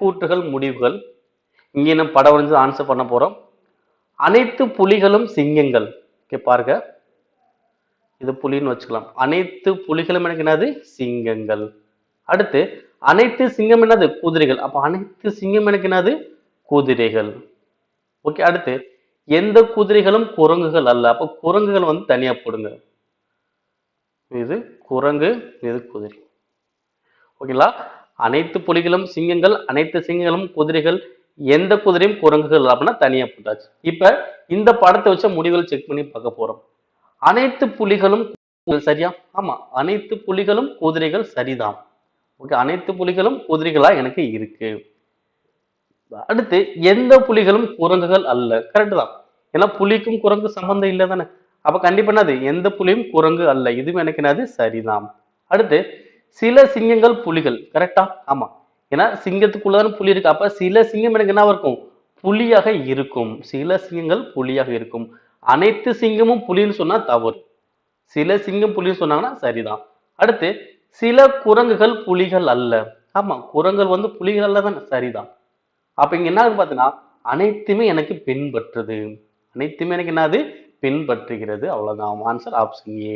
கூற்றுகள் முடிவுகள். இங்கே நம்ம படம் வரைஞ்சு ஆன்சர் பண்ண போறோம். அனைத்து புலிகளும் சிங்கங்கள். ஓகே பாருங்க. இது புலின்னு வச்சுக்கலாம். அனைத்து புலிகளும் எனக்கு என்னது? சிங்கங்கள். அடுத்து அனைத்து சிங்கம் என்னது? குதிரைகள். அப்போ அனைத்து சிங்கம் எனக்கு என்னது? குதிரைகள். ஓகே அடுத்து எந்த குதிரைகளும் குரங்குகள் அல்ல. அப்போ குரங்குகள் வந்து தனியா போடுங்க. இது குரங்கு இது குதிரை. ஓகேங்களா? அனைத்து புலிகளும் சிங்கங்கள் அனைத்து சிங்கங்களும் குதிரைகள் எந்த குதிரையும் குரங்குகள் அப்படின்னா தனியா போட்டாச்சு. இப்ப இந்த படத்தை வச்ச முடிவுகள் செக் பண்ணி பார்க்க போறோம். அனைத்து புலிகளும் சரியா? ஆமா அனைத்து புலிகளும் குதிரைகள் சரிதான். ஓகே அனைத்து புலிகளும் குதிரைகளா எனக்கு இருக்கு. அடுத்து எந்த புலிகளும் குரங்குகள் அல்ல. கரெக்ட் தான். ஏன்னா புலிக்கும் குரங்கு சம்பந்தம் இல்லை தானே அப்ப கண்டிப்பா என்னது? எந்த புலியும் குரங்கு அல்ல. இதுவும் எனக்கு என்னது? சரிதான். அடுத்து சில சிங்கங்கள் புலிகள் கரெக்டா ஆமா. ஏன்னா சிங்கத்துக்குள்ளதான் புலி இருக்கு. அப்ப சில சிங்கம் எனக்கு என்ன இருக்கும்? புலியாக இருக்கும். சில சிங்கங்கள் புலியாக இருக்கும். அனைத்து சிங்கமும் புலின்னு சொன்னா தவறு. சில சிங்கம் புலின்னு சொன்னாங்கன்னா சரிதான். அடுத்து சில குரங்குகள் புலிகள் அல்ல. ஆமா குரங்குகள் வந்து புலிகள் அல்ல தானே சரிதான். அப்ப இங்க என்ன ஆகுது பார்த்தீங்கன்னா அனைத்துமே எனக்கு பின்பற்றுது. அனைத்துமே எனக்கு என்னது? பின்பற்றுகிறது. அவ்வளவுதான். Answer option A